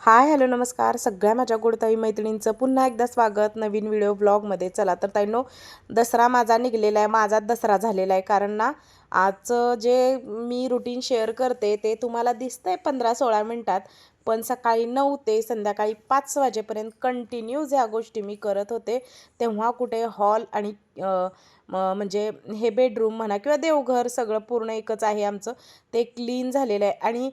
Hi hello नमस्कार. सगळ्या माझ्या गोडताई मैत्रिणींचं पुन्हा एकदा स्वागत. नवीन व्हिडिओ ब्लॉगमध्ये. चला तर ताईनो दसरा माझा निघलेला आहे. माझा दसरा झालेला आहे. कारण ना आजचं जे मी रुटीन शेअर करते ते तुम्हाला दिसतंय पंधरा सोळा मिनटात. पण सकाळी नऊ ते संध्याकाळी पाच वाजेपर्यंत कंटिन्यूज ह्या गोष्टी मी करत होते तेव्हा कुठे हॉल आणि म्हणजे हे बेडरूम म्हणा किंवा देवघर सगळं पूर्ण एकच आहे आमचं. ते क्लीन झालेलं आहे. आणि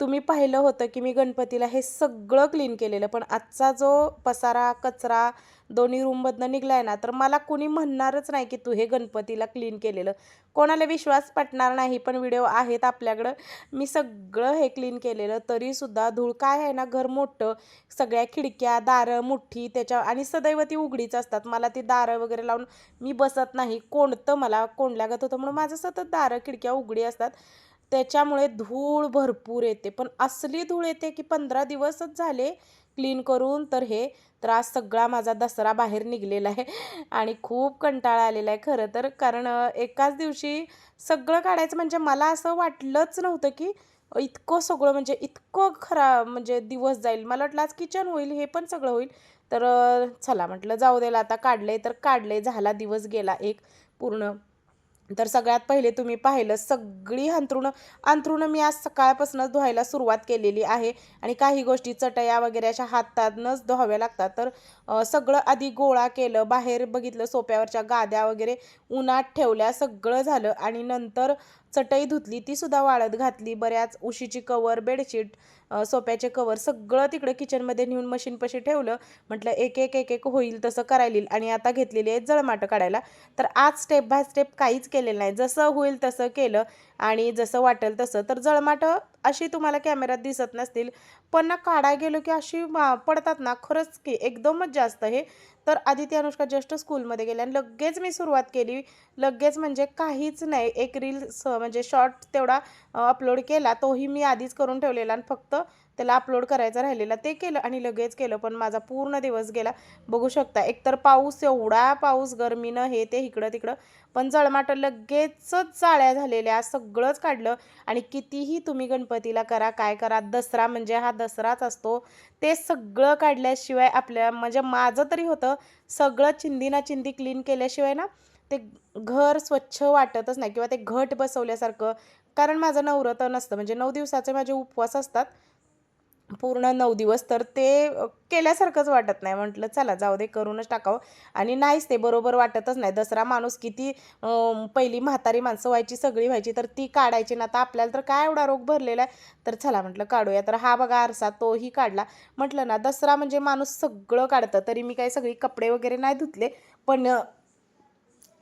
तुम्ही पाहिलं होतं की मी गणपतीला हे सगळं क्लीन केलेलं पण आजचा जो पसारा कचरा दोन्ही रूममधनं निघला आहे ना तर मला कुणी म्हणणारच नाही की तू हे गणपतीला क्लीन केलेलं. कोणाला विश्वास पटणार नाही पण व्हिडिओ आहेत आपल्याकडं. मी सगळं हे क्लीन केलेलं तरीसुद्धा धूळ काय आहे ना घर मोठं सगळ्या खिडक्या दारं मुठ्ठी त्याच्या आणि सदैव ती उघडीच असतात. मला ती दारं वगैरे लावून मी बसत नाही. कोणतं मला कोंडल्यागत होतं म्हणून माझं सतत दारं खिडक्या उघडी असतात. त्याच्यामुळे धूळ भरपूर येते. पण असली धूळ येते की पंधरा दिवसच झाले क्लीन करून तर हे त्रास सगळा माझा दसरा बाहेर निघलेला आहे आणि खूप कंटाळा आलेला आहे खरं तर. कारण एकाच दिवशी सगळं काढायचं म्हणजे मला असं वाटलंच नव्हतं की इतकं सगळं म्हणजे इतकं खरा म्हणजे दिवस जाईल. मला वाटलं आज किचन होईल हे पण सगळं होईल. तर चला म्हटलं जाऊ देला आता काढले तर काढले झाला दिवस गेला एक पूर्ण. तर सगळ्यात पहिले तुम्ही पाहिलं सगळी अंथरुणं अंथरुणं मी आज सकाळपासूनच धुवायला सुरुवात केलेली आहे. आणि काही गोष्टी चटया वगैरे अशा हातातनंच धुवाव्या लागतात. तर सगळं आधी गोळा केलं बाहेर बघितलं सोप्यावरच्या गाद्या वगैरे उन्हात ठेवल्या सगळं झालं. आणि नंतर चटई धुतली ती सुद्धा वाळत घातली. बऱ्याच उशीची कवर बेडशीट सोप्याचे कवर सगळं तिकडं किचनमध्ये नेऊन मशीनपाशी ठेवलं. म्हटलं एक एक एक एक होईल तसं करायला येईल आणि आता घेतलेली आहे जळमाटं काढायला. तर आज स्टेप बाय स्टेप काहीच केलेलं नाही. जसं होईल तसं केलं. आणि जसं वाटेल तसं. तर जळमाटं अशी तुम्हाला कॅमेऱ्यात दिसत नसतील. पण ना काढाय गेलो की अशी मा- पडतात ना. खरंच की एकदमच जास्त हे. तर आदिती अनुष्का जस्ट स्कूलमध्ये गेल्या आणि लगेच मी सुरुवात केली. लगेच म्हणजे काहीच नाही. एक रील्स म्हणजे शॉर्ट तेवढा अपलोड केला. तोही मी आधीच करून ठेवलेला आणि फक्त त्याला अपलोड करायचं राहिलेला ते केलं आणि लगेच केलं पण माझा पूर्ण दिवस गेला. बघू शकता एकतर पाऊस एवढा पाऊस गरमीनं हे ते इकडं तिकडं पण जळमाटं लगेचच जाळ्या झालेल्या सगळंच काढलं. आणि कितीही तुम्ही गणपतीला करा काय करा दसरा म्हणजे हा दसराच असतो. ते सगळं काढल्याशिवाय आपल्या म्हणजे माझं तरी होतं सगळं चिंदी ना चिंदी क्लीन केल्याशिवाय ना ते घर स्वच्छ वाटतच नाही किंवा ते घट बसवल्यासारखं. कारण माझं नवरतं नसतं म्हणजे नऊ दिवसाचे माझे उपवास असतात. पूर्ण नऊ दिवस तर ते केल्यासारखंच वाटत नाही. म्हटलं चला जाऊ दे करूनच टाकावं. आणि नाहीच ते बरोबर वाटतच नाही. दसरा माणूस किती पहिली म्हातारी माणसं व्हायची सगळी व्हायची तर ती काढायची ना. आता आपल्याला तर काय एवढा रोग भरलेला आहे? तर चला म्हटलं काढूया. तर हा बघा आरसा तोही काढला. म्हटलं ना दसरा म्हणजे माणूस सगळं काढतं. तरी मी काही सगळी कपडे वगैरे नाही धुतले. पण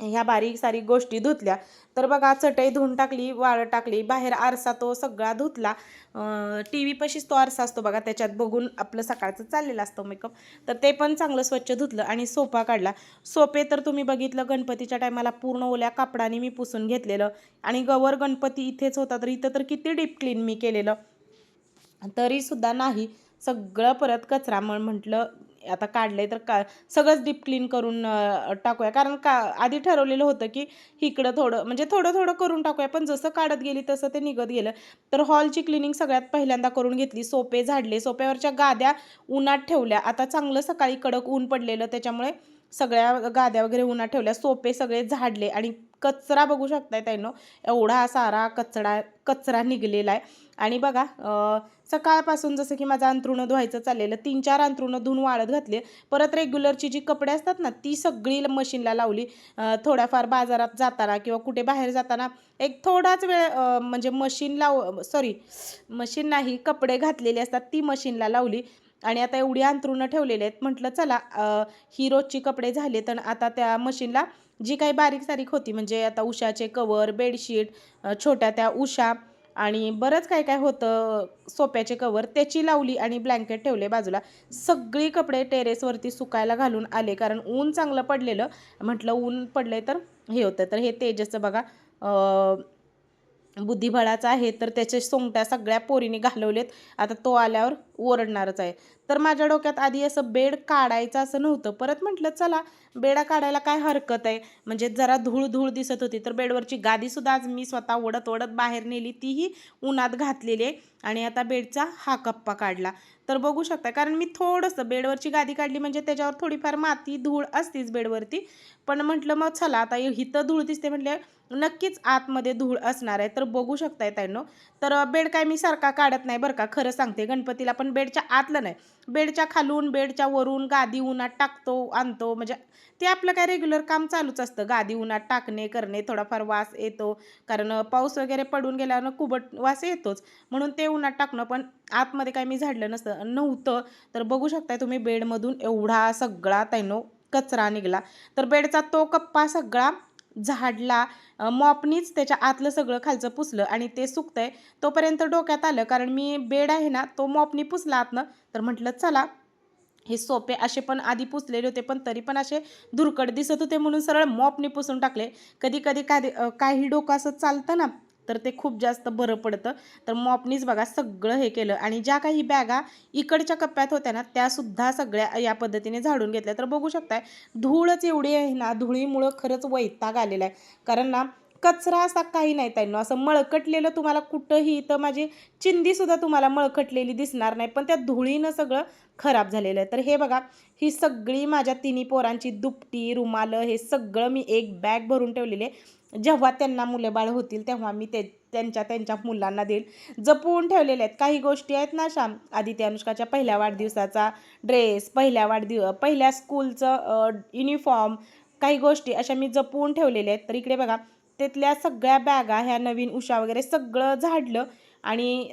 ह्या बारीक सारीक गोष्टी धुतल्या. तर बघा चटई धुवून टाकली वाळ टाकली बाहेर आरसा तो सगळा धुतला. टी व्ही पशीच तो आरसा असतो बघा त्याच्यात बघून आपलं सकाळचं चाललेलं असतो मेकअप तर ते पण चांगलं स्वच्छ धुतलं आणि सोफा काढला. सोपे तर तुम्ही बघितलं गणपतीच्या टायमाला पूर्ण ओल्या कापडाने मी पुसून घेतलेलं. आणि गवर गणपती इथेच होता तर इथं तर किती डीप क्लीन मी केलेलं. तरीसुद्धा नाही सगळं परत कचरामळ म्हटलं आता काढलंय तर का सगळंच डीप क्लीन करून टाकूया. कारण का आधी ठरवलेलं होतं की इकडं थोडं म्हणजे थोडं थोडं करून टाकूया. पण जसं काढत गेली तसं ते निघत गेलं. तर हॉलची क्लिनिंग सगळ्यात पहिल्यांदा करून घेतली. सोपे झाडले. सोप्यावरच्या गाद्या उन्हात ठेवल्या. आता चांगलं सकाळी कडक ऊन पडलेलं. त्याच्यामुळे सगळ्या गाद्या वगैरे उन्हात ठेवल्या. सोपे सगळे झाडले. आणि कचरा बघू शकताय त्यानं एवढा सारा कचरा कचरा निघलेला आहे. आणि बघा सकाळपासून जसं की माझं अंथरुणं धुवायचं चाललेलं तीन चार अंतरुणं धुवून वाळत घातले परत रेग्युलरची जी कपडे असतात ना ती सगळी मशीनला लावली. थोड्याफार बाजारात जाताना किंवा कुठे बाहेर जाताना एक थोडाच वेळ म्हणजे मशीन लाव सॉरी मशीन नाही कपडे घातलेले असतात ती मशीनला लावली. आणि आता एवढी अंथरुणं ठेवलेली आहेत म्हटलं चला ही रोजची कपडे झाले तर आता त्या मशीनला जी काही बारीक सारीक होती म्हणजे आता उशाचे कवर बेडशीट छोट्या त्या उशा आणि बरंच काय काय होतं सोप्याचे कवर त्याची लावली आणि ब्लँकेट ठेवले बाजूला. सगळी कपडे टेरेसवरती सुकायला घालून आले कारण ऊन चांगलं पडलेलं. म्हटलं ऊन पडले तर हे होतं. तर हे तेजसचं बघा. बुद्धिबळाचा आहे तर त्याचे सोंगट्या सगळ्या पोरीने घालवलेत आता तो आल्यावर ओरडणारच आहे. तर माझ्या डोक्यात आधी असं बेड काढायचं असं नव्हतं. परत म्हटलं चला बेडा काढायला काय हरकत आहे? म्हणजे जरा धूळ धूळ दिसत होती. तर बेडवरची गादीसुद्धा आज मी स्वतः ओढत ओढत बाहेर नेली. तीही उन्हात घातलेली आहे. आणि आता बेडचा हा कप्पा काढला. तर बघू शकता कारण मी थोडंसं बेडवरची गादी काढली म्हणजे त्याच्यावर थोडीफार माती धूळ असतीच बेडवरती. पण म्हटलं मग चला आता हिथं धूळ दिसते. म्हटलं नक्कीच आतमध्ये धूळ असणार आहे. तर बघू शकताय त्यांनो तर बेड काय मी सारखा काढत नाही बरं का. खरं सांगते गणपतीला पण बेडच्या आतलं नाही. बेडच्या खालून बेडच्या वरून गादी उन्हात टाकतो आणतो. म्हणजे ते आपलं काय रेग्युलर काम चालूच असतं. गादी उन्हात टाकणे करणे थोडाफार वास येतो. कारण पाऊस वगैरे पडून गेल्यानं कुबट वास येतोच. म्हणून ते उन्हात टाकणं पण आतमध्ये काय मी झाडलं नसतं नव्हतं. तर बघू शकताय तुम्ही बेडमधून एवढा सगळा तैनो कचरा निघाला. तर बेडचा तो कप्पा सगळा झाडला मॉपनीच त्याच्या आतलं सगळं खालचं पुसलं आणि ते सुकतंय तोपर्यंत डोक्यात आलं. कारण मी बेड आहे ना तो मॉपनी पुसला आतनं. तर म्हटलं चला हे सोपे असे पण आधी पुसलेले होते पण तरी पण असे धुरकट दिसत होते म्हणून सरळ मॉपनी पुसून टाकले. कधी कधी काही काही डोकं असं चालतं ना तर ते खूप जास्त बरं पडतं. तर मॉपनीच बघा सगळं हे केलं. आणि ज्या काही बॅगा इकडच्या कप्प्यात होत्या ना त्यासुद्धा सगळ्या या पद्धतीने झाडून घेतल्या. तर बघू शकताय धूळच एवढी आहे ना धुळीमुळं खरंच वैताग आलेला आहे. कारण ना कचरा असा काही नाही त्यांना. असं मळकटलेलं तुम्हाला कुठंही तर माझी चिंदीसुद्धा तुम्हाला मळकटलेली दिसणार नाही. पण त्या धुळीनं सगळं खराब झालेलं आहे. तर हे बघा ही सगळी माझ्या तिन्ही पोरांची दुपटी रुमालं हे सगळं मी एक बॅग भरून ठेवलेले जेव्हा त्यांना मुलं बाळ होतील तेव्हा मी ते त्यांच्या त्यांच्या मुलांना देईल. जपून ठेवलेल्या आहेत. काही गोष्टी आहेत ना श्याम? आदित्य अनुष्काच्या पहिल्या वाढदिवसाचा ड्रेस पहिल्या वाढदिव पहिल्या स्कूलचं युनिफॉर्म काही गोष्टी अशा मी जपून ठेवलेल्या आहेत. तर इकडे बघा तिथल्या सगळ्या बॅगा ह्या नवीन उषा वगैरे सगळं झाडलं आणि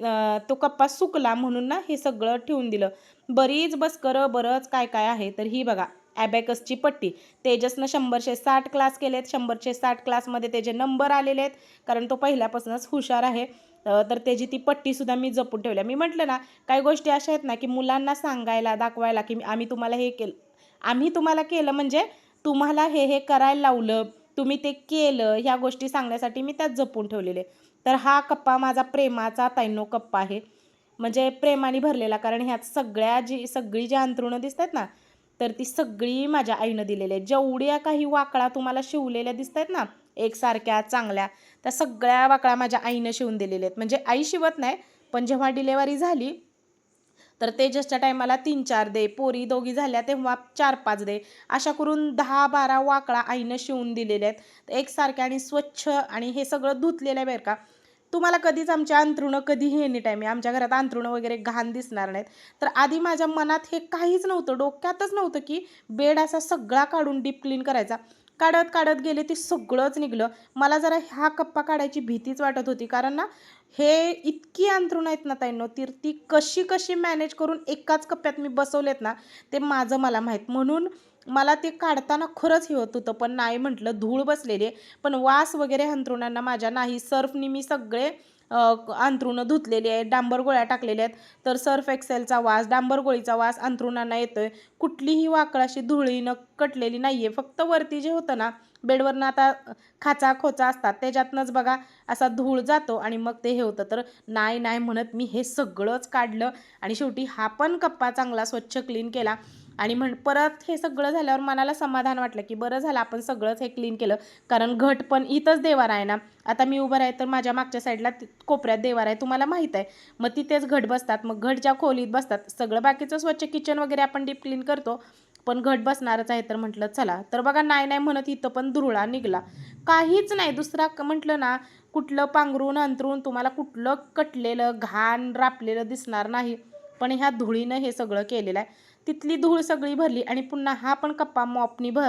तो कप्पा सुकला म्हणून ना हे सगळं ठेवून दिलं. बरीच बसकरं बरंच काय काय आहे. तर ही बघा ॲबॅकसची पट्टी. तेजसनं शंभरशे साठ क्लास केलेत. शंभरशे साठ क्लासमध्ये त्याचे नंबर आलेले आहेत. कारण तो पहिल्यापासूनच हुशार आहे. तर त्याची ती पट्टीसुद्धा मी जपून ठेवल्या मी म्हटलं ना काही गोष्टी अशा आहेत ना की मुलांना सांगायला दाखवायला की आम्ही तुम्हाला हे केलं. आम्ही तुम्हाला केलं म्हणजे तुम्हाला हे हे करायला लावलं तुम्ही ते केलं ह्या गोष्टी सांगण्यासाठी मी त्यात जपून ठेवलेले. तर हा कप्पा माझा प्रेमाचा तैनो कप्पा आहे. म्हणजे प्रेमाने भरलेला कारण ह्यात सगळ्या जी सगळी जी अंतरुणं दिसतात ना तर ती सगळी माझ्या आईनं दिलेली आहे जेवढ्या काही वाकळा तुम्हाला शिवलेल्या दिसत आहेत ना एकसारख्या चांगल्या त्या सगळ्या वाकळा माझ्या आईनं शिवून दिलेल्या आहेत. म्हणजे आई शिवत नाही पण जेव्हा डिलेवरी झाली तर तेजसच्या टायमाला तीन चार दे पोरी दोघी झाल्या तेव्हा चार पाच दे. अशा करून दहा बारा वाकळा आईनं शिवून दिलेल्या आहेत. एकसारख्या आणि स्वच्छ आणि हे सगळं धुतलेलं आहे बरं का. तुम्हाला कधीच आमच्या अंथरुणं कधीही एनी टाईम आमच्या घरात अंथरुणं वगैरे घाण दिसणार नाहीत. तर आधी माझ्या मनात हे काहीच नव्हतं. डोक्यातच नव्हतं की बेड असा सगळा काढून डीप क्लीन करायचा. काढत काढत गेले ते सगळंच निघलं. मला जरा ह्या कप्पा काढायची भीतीच वाटत होती. कारण ना हे इतकी अंथरुण आहेत ना ताईंनो ती ती कशी कशी मॅनेज करून एकाच कप्प्यात मी बसवलेत ना ते माझं मला माहीत. म्हणून मला ते काढताना खरंच हे होत होतं पण नाही म्हटलं धूळ बसलेली पण वास वगैरे अंथरुणांना माझ्या नाही सर्फनी मी सगळे अंथरुणं धुतलेली आहेत डांबर गोळ्या टाकलेल्या आहेत. तर सर्फ एक्सेलचा वास डांबर गोळीचा वास अंथरुणांना येतोय. कुठलीही वाकळाशी धुळीनं कटलेली नाही आहे फक्त वरती जे होतं ना बेडवरनं आता खाचा खोचा असतात त्याच्यातनंच बघा असा धूळ जातो आणि मग ते हे होतं. तर नाही नाही म्हणत मी हे सगळंच काढलं आणि शेवटी हा पण कप्पा चांगला स्वच्छ क्लीन केला. आणि म्हण परत हे सगळं झाल्यावर मनाला समाधान वाटलं की बरं झालं आपण सगळंच हे क्लीन केलं. कारण घट पण इथंच देवार आहे ना. आता मी उभं आहे तर माझ्या मागच्या साईडला कोपऱ्यात देवार आहे तुम्हाला माहीत आहे. मग तिथेच घट बसतात मग घटच्या खोलीत बसतात सगळं बाकीचं स्वच्छ किचन वगैरे आपण डीप क्लीन करतो पण घट बसणारच आहे तर म्हटलं चला. तर बघा नाही नाही म्हणत इथं पण धुरळा निघला. काहीच नाही. दुसरा म्हटलं ना कुठलं पांघरून अंतरून तुम्हाला कुठलं कटलेलं घाण रापलेलं दिसणार नाही. पण ह्या धुळीनं हे सगळं केलेलं आहे. तिथली धूळ सगळी भरली आणि पुन्हा हा पण कप्पा मॉपनी भ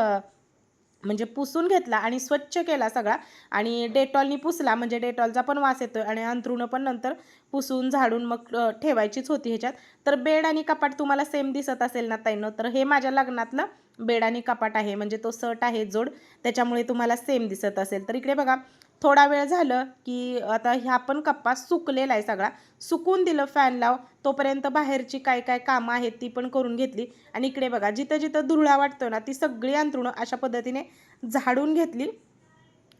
म्हणजे पुसून घेतला आणि स्वच्छ केला सगळा. आणि डेटॉलनी पुसला म्हणजे डेटॉलचा पण वास येतो आणि अंथरुणं पण नंतर पुसून झाडून मग ठेवायचीच होती ह्याच्यात. तर बेड आणि कपाट तुम्हाला सेम दिसत असेल ना ताईनं? तर हे माझ्या लग्नातलं बेड आणि कपाट आहे. म्हणजे तो सट आहे जोड. त्याच्यामुळे तुम्हाला सेम दिसत असेल. तर इकडे बघा थोडा वेळ झालं की आता ह्या पण कप्पा सुकलेला आहे सगळा. सुकून दिलं फॅन लाव. तोपर्यंत बाहेरची काय काय कामं आहेत ती पण करून घेतली. आणि इकडे बघा जिथं जिथं धुळा वाटतो ना ती सगळी अंतरुणं अशा पद्धतीने झाडून घेतली.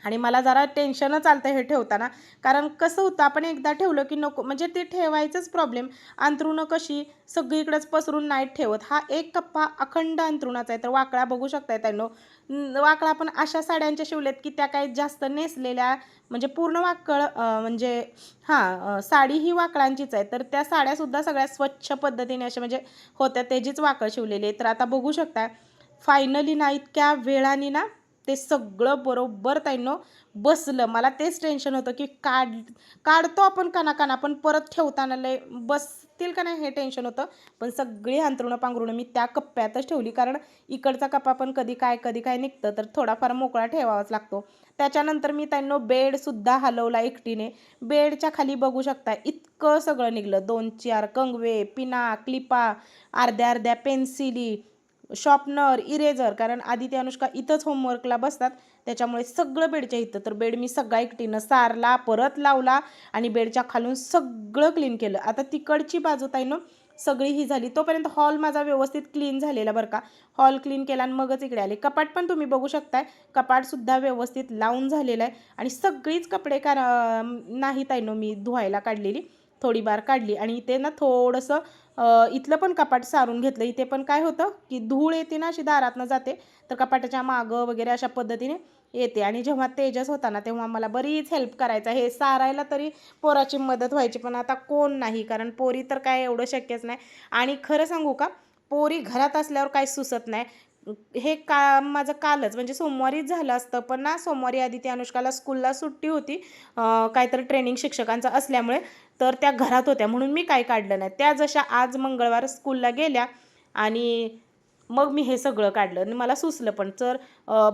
आणि मला जरा टेन्शनच आलं हे ठेवताना. कारण कसं होतं आपण एकदा ठेवलं की नको म्हणजे ते ठेवायचंच प्रॉब्लेम अंथरुणं कशी? सगळीकडेच पसरून नाही ठेवत. हा एक कप्पा अखंड अंथरुणाचा आहे. तर वाकळा बघू शकताय त्यांनो न- वाकळा पण अशा साड्यांच्या शिवलेत की त्या काही जास्त नेसलेल्या म्हणजे पूर्ण वाकळ म्हणजे हां साडी ही वाकळांचीच आहे. तर त्या साड्यासुद्धा सगळ्या स्वच्छ पद्धतीने अशा म्हणजे होत्या त्याचीच वाकळ शिवलेली आहे. तर आता बघू शकता फायनली ना इतक्या वेळाने ना ते सगळं बरोबर ताईनं बसलं. मला तेच टेन्शन होतं की काढ काढतो आपण काना पण परत ठेवताना लय बसतील का नाही हे टेन्शन होतं. पण सगळी अंतरुणं पांघरुणं मी त्या कप्प्यातच ठेवली. कारण इकडचा कप्पा पण कधी काय कधी काय निघतं तर थोडाफार मोकळा ठेवावाच लागतो. त्याच्यानंतर मी त्यांना बेडसुद्धा हलवला एकटीने. बेडच्या खाली बघू शकता इतकं सगळं निघलं. दोन चार कंगवे पिना क्लिपा अर्ध्या अर्ध्या पेन्सिली शॉपनर इरेजर कारण आधी ते अनुष्का इथंच होमवर्कला बसतात. त्याच्यामुळे सगळं बेडच्या इथं. तर बेड मी सगळा एकटीनं सारला परत लावला आणि बेडच्या खालून सगळं क्लीन केलं. आता तिकडची बाजू ताईनं सगळी ही झाली. तोपर्यंत हॉल माझा व्यवस्थित क्लीन झालेला बरं का. हॉल क्लीन केला आणि मगच इकडे आले. कपाट पण तुम्ही बघू शकताय. कपाटसुद्धा व्यवस्थित लावून झालेलं आहे. आणि सगळीच कपडे कार नाही ताईनो मी धुवायला काढलेली. थोडीबार काढली आणि इथे ना थोडंसं इथलं पण कपाट सारून घेतलं. इथे पण काय होतं की धूळ येते ना अशी दारातनं जाते तर कपाटाच्या मागं वगैरे अशा पद्धतीने येते. आणि जेव्हा तेजस होता ना तेव्हा मला बरीच हेल्प करायचा. हे सारायला तरी पोराची मदत व्हायची पण आता कोण नाही कारण पोरी तर काय एवढं शक्यच नाही. आणि खरं सांगू का पोरी घरात असल्यावर काही सुचत नाही. हे का माझं कालच म्हणजे सोमवारीच झालं असतं पण ना सोमवारी आधी त्या अनुष्काला स्कूलला सुट्टी होती. काहीतरी ट्रेनिंग शिक्षकांचं असल्यामुळे तर त्या घरात होत्या म्हणून मी काय काढलं नाही. त्या जशा आज मंगळवार स्कूलला गेल्या आणि मग मी हे सगळं काढलं. आणि मला सुचलं पण तर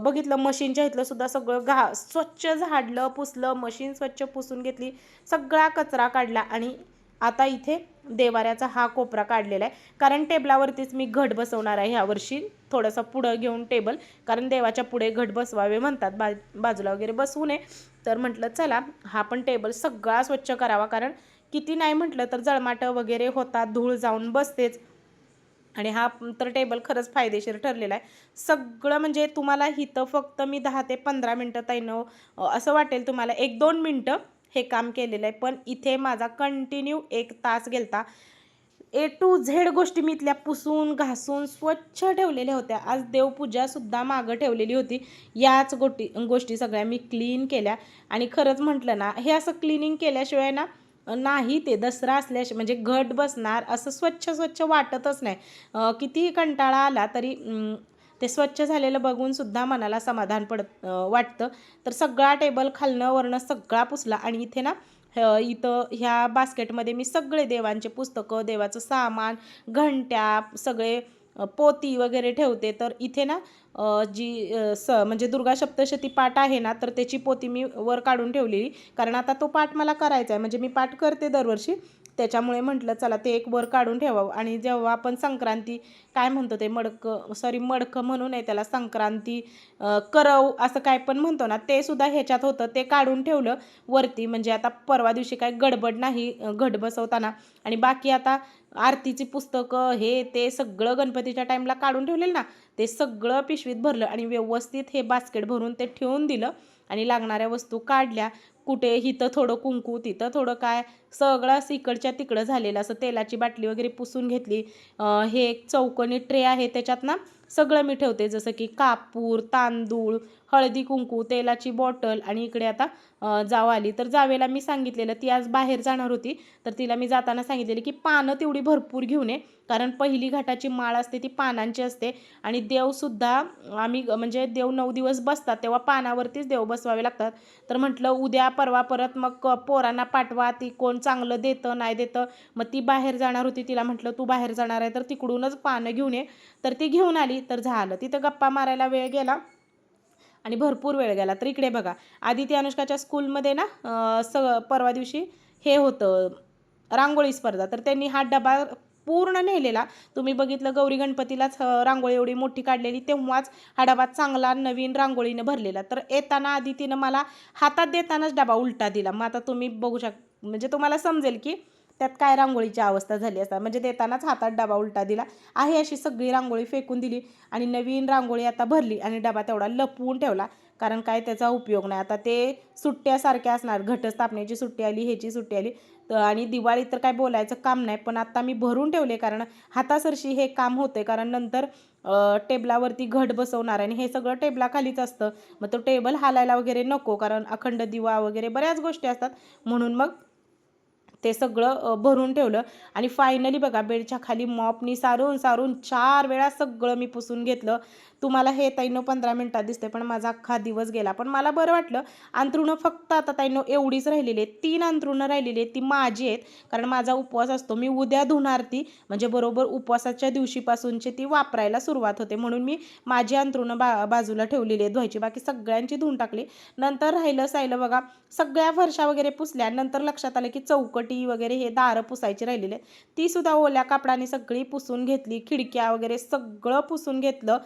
बघितलं मशीनच्या इथलं सुद्धा सगळं घा स्वच्छ झाडलं पुसलं मशीन स्वच्छ पुसून घेतली सगळा कचरा काढला आणि आता इथे देवाऱ्याचा हा कोपरा काढलेला आहे. कारण टेबलावरतीच मी घट बसवणार आहे ह्यावर्षी थोडंसं पुढं घेऊन टेबल. कारण देवाच्या पुढे घट बसवावे म्हणतात. बा बाजूला वगैरे बसवू नये. तर म्हटलं चला हा पण टेबल सगळा स्वच्छ करावा. कारण किती नाही म्हटलं तर जळमाटं वगैरे होतात. धूळ जाऊन बसतेच. आणि हा तर टेबल खरंच फायदेशीर ठरलेला आहे. सगळं म्हणजे तुम्हाला हिथं फक्त मी दहा ते पंधरा मिनटं ताईनं असं वाटेल तुम्हाला एक दोन मिनटं हे काम केलेलं आहे. पण इथे माझा कंटिन्यू एक तास गेलता. ए टू झेड गोष्टी मी इथल्या पुसून घासून स्वच्छ ठेवलेल्या होत्या. आज देवपूजासुद्धा मागं ठेवलेली होती. याच गोटी गोष्टी सगळ्या मी क्लीन केल्या. आणि खरंच म्हटलं ना हे असं क्लिनिंग केल्याशिवाय ना नाही ते. दसरा असल्याशिवाय म्हणजे घट बसणार असं स्वच्छ स्वच्छ वाटतच नाही. कितीही कंटाळा आला तरी ते स्वच्छ झालेलं बघून सुद्धा मनाला समाधान पडत वाटतं. तर सगळा टेबल खालनं वरणं सगळा पुसला आणि इथे ना इथं ह्या बास्केटमध्ये मी सगळे देवांचे पुस्तकं देवाचं सामान घंट्या सगळे पोती वगैरे ठेवते. तर इथे ना जी स म्हणजे दुर्गा सप्तशती पाठ आहे ना तर त्याची पोती मी वर काढून ठेवलेली. कारण आता तो पाठ मला करायचा आहे. म्हणजे मी पाठ करते दरवर्षी. त्याच्यामुळे म्हटलं चला ते एक वर काढून ठेवावं. आणि जेव्हा आपण संक्रांती काय म्हणतो ते मडकं सॉरी मडकं म्हणून आहे त्याला संक्रांती करव असं काय पण म्हणतो ना ते सुद्धा ह्याच्यात होतं. ते काढून ठेवलं वरती. म्हणजे आता परवा दिवशी काय गडबड नाही घड घट बसवताना. आणि बाकी आता आरतीची पुस्तकं हे ते सगळं गणपतीच्या टाईमला काढून ठेवलेलं ना ते सगळं पिशवीत भरलं. आणि व्यवस्थित हे बास्केट भरून ते ठेवून दिलं. आणि लागणाऱ्या वस्तू काढल्या. कुठे इथं थोडं कुंकू तिथं थोडं काय सगळं इकडच्या तिकडं झालेलं असं तेलाची बाटली वगैरे पुसून घेतली. हे एक चौकोनी ट्रे आहे त्याच्यात ना सगळं मी ठेवते. जसं की कापूर तांदूळ हळदी कुंकू तेलाची बॉटल आणि इकडे आता जाव आली. तर जावेला मी सांगितलेलं ती आज बाहेर जाणार होती. तर तिला मी जाताना सांगितलेली की पानं तेवढी भरपूर घेऊन ये. कारण पहिली घाटाची माळ असते ती पानांची असते. आणि देवसुद्धा आम्ही म्हणजे देव नऊ दिवस बसतात तेव्हा पानावरतीच देव बसवावे लागतात. तर म्हटलं उद्या परवा परत मग क- पोरांना पाठवा ती कोण चांगलं देतं नाही देतं मग ती बाहेर जाणार होती तिला म्हटलं तू बाहेर जाणार आहे तर तिकडूनच पानं घेऊन ये. तर ती घेऊन आली तर झालं. तिथं गप्पा मारायला वेळ गेला आणि भरपूर वेळ गेला. तर इकडे बघा आदिती ती अनुष्काच्या स्कूलमध्ये ना स परवा दिवशी हे होतं रांगोळी स्पर्धा. तर त्यांनी हा डबा पूर्ण नेलेला. तुम्ही बघितलं गौरी गणपतीलाच रांगोळी एवढी मोठी काढलेली तेव्हाच हा डबा चांगला नवीन रांगोळीनं भरलेला. तर येताना आधी तिनं मला हातात देतानाच डबा उलटा दिला. मग आता तुम्ही बघू शक म्हणजे तुम्हाला समजेल की त्यात काय रांगोळीची अवस्था झाली असता म्हणजे देतानाच हातात डबा उलटा दिला. आहे अशी सगळी रांगोळी फेकून दिली आणि नवीन रांगोळी आता भरली आणि डबा तेवढा लपवून ठेवला. कारण काय त्याचा उपयोग नाही. आता ते सुट्ट्यासारख्या असणार. घटस्थापनेची सुट्टी आली ह्याची सुट्टी आली. तर आणि दिवाळीत तर काय बोलायचं काम नाही. पण आत्ता मी भरून ठेवले कारण हातासरशी हे काम होते कारण नंतर टेबलावरती घट बसवणार आणि हे सगळं टेबलाखालीच असतं. मग तो टेबल हालायला वगैरे नको. कारण अखंड दिवा वगैरे बऱ्याच गोष्टी असतात. म्हणून मग ते सगळं भरून ठेवलं. आणि फायनली बघा बेडच्या खाली मॉपनी सारून सारून चार वेळा सगळं मी पुसून घेतलं. तुम्हाला हे ताईनो पंधरा मिनटात दिसते पण माझा अख्खा दिवस गेला. पण मला बरं वाटलं अंथरुणं फक्त आता ताईनो एवढीच राहिलेली आहेत. तीन अंथरुणं राहिलेली आहेत ती माझी आहेत. कारण माझा उपवास असतो मी उद्या धुणार ती. म्हणजे बरोबर उपवासाच्या दिवशीपासूनची ती वापरायला सुरुवात होते. म्हणून मी माझी अंथरुणं बा बाजूला ठेवलेली आहेत धुवायची. बाकी सगळ्यांची धुवून टाकली. नंतर राहिलं सायलं बघा सगळ्या फरशा वगैरे पुसल्या. नंतर लक्षात आलं की चौकटी वगैरे हे दारं पुसायची राहिलेले आहेत. ती सुद्धा ओल्या कापडाने सगळी पुसून घेतली खिडक्या वगैरे सगळं पुसून घेतलं.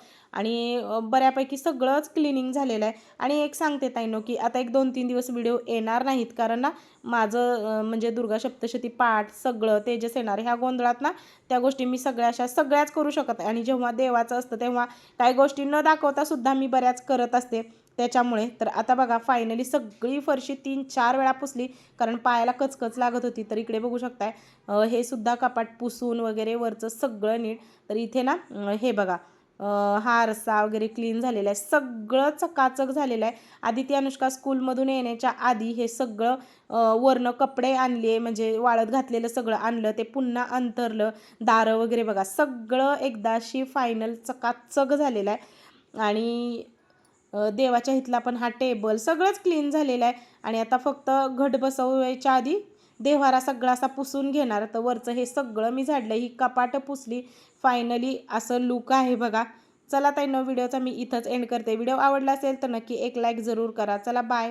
आणि बऱ्यापैकी सगळंच क्लिनिंग झालेलं आहे. आणि एक सांगते ताईनो की आता एक दोन तीन दिवस व्हिडिओ येणार नाहीत. कारण ना माझं म्हणजे दुर्गा सप्तशती पाठ सगळं तेजस येणार ह्या गोंधळात ना त्या गोष्टी मी सगळ्या अशा सगळ्याच करू शकत आहे आणि जेव्हा देवाचं असतं तेव्हा काही गोष्टी न दाखवता सुद्धा मी बऱ्याच करत असते. त्याच्यामुळे तर आता बघा फायनली सगळी फरशी तीन चार वेळा पुसली. कारण पायाला कचकच लागत होती. तर इकडे बघू शकताय हे सुद्धा कपाट पुसून वगैरे वरचं सगळं नीट. तर इथे ना हे बघा हा आरसा वगैरे क्लीन झालेला आहे. सगळं चकाचक झालेलं आहे. आधी ती अनुष्का स्कूलमधून येण्याच्या आधी हे सगळं वरनं कपडे आणले म्हणजे वाळत घातलेलं सगळं आणलं ते पुन्हा अंतरलं दारं वगैरे बघा. सगळं एकदाशी फायनल चकाचक झालेलं आहे. आणि देवाच्या हितला पण हा टेबल सगळंच क्लीन झालेलं आहे. आणि आता फक्त घट बसवायच्या आधी देव्हारा सगळा असा पुसून घेणार. तर वरचं हे सगळं मी झाडलं ही कपाटं पुसली फायनली असं लुक आहे बघा. चला ताई ताईनं व्हिडिओचा मी इथंच एंड करते. व्हिडिओ आवडला असेल तर नक्की एक लाईक जरूर करा. चला बाय